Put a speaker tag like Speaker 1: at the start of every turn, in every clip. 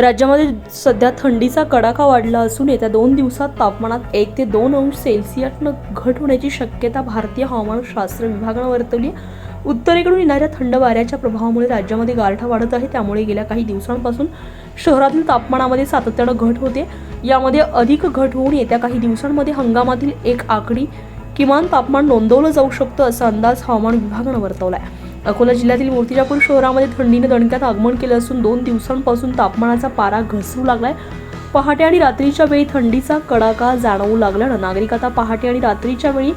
Speaker 1: राज्यामध्ये सध्या थंडीचा कडाका वाढला असून येत्या दोन दिवसात तापमानात एक ते दोन अंश सेल्सिअसनं घट होण्याची शक्यता भारतीय हवामानशास्त्र विभागानं वर्तवली आहे. उत्तरेकडून येणाऱ्या थंड वाऱ्याच्या प्रभावामुळे राज्यामध्ये गारठा वाढत आहे. त्यामुळे गेल्या काही दिवसांपासून शहरातील तापमानामध्ये सातत्यानं घट होते. यामध्ये अधिक घट होऊन येत्या काही दिवसांमध्ये हंगामातील एक आकडी किमान तापमान नोंदवलं जाऊ शकतं असा अंदाज हवामान विभागानं वर्तवला आहे. अकोला जिल्ह्यातील मूर्तिजापूर शहरामध्ये थंडीने दणक्यात आगमन केलं असून दोन दिवसांपासून तापमानाचा पारा घसरू लागलाय. पहाटे आणि रात्रीच्या वेळी थंडीचा कडाका जाणवू लागल्यानं नागरिक आता पहाटे आणि रात्रीच्या वेळी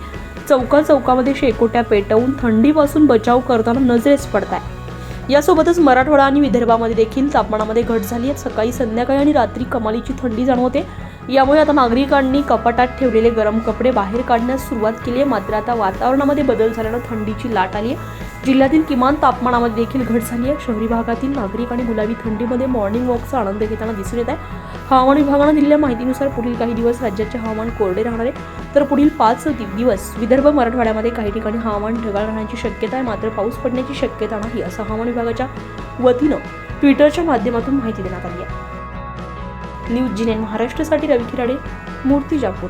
Speaker 1: चौका चौकामध्ये शेकोट्या पेटवून थंडीपासून बचाव करताना नजरेस पडत आहे यासोबतच मराठवाडा आणि विदर्भामध्ये देखील तापमानामध्ये घट झाली आहे. सकाळी संध्याकाळी आणि रात्री कमालीची थंडी जाणवते. यामुळे आता नागरिकांनी कपाटात ठेवलेले गरम कपडे बाहेर काढण्यास सुरुवात केली आहे. मात्र आता वातावरणामध्ये बदल झाल्यानं थंडीची लाट आली आहे. जिल्ह्यातील किमान तापमानामध्ये देखील घट झाली आहे. शहरी भागातील नागरिक आणि गुलाबी थंडीमध्ये मॉर्निंग वॉकचा आनंद घेताना दिसून येत आहे. हवामान विभागानं दिलेल्या माहितीनुसार पुढील काही दिवस राज्याचे हवामान कोरडे राहणार आहे. तर पुढील पाच दिवस विदर्भ मराठवाड्यामध्ये काही ठिकाणी हवामान ढगाळ राहण्याची शक्यता आहे. मात्र पाऊस पडण्याची शक्यता नाही असं हवामान विभागाच्या वतीनं ट्विटरच्या माध्यमातून माहिती देण्यात आली आहे. न्यूज जिनेन महाराष्ट्रासाठी रवी खिराडे मूर्तिजापूर.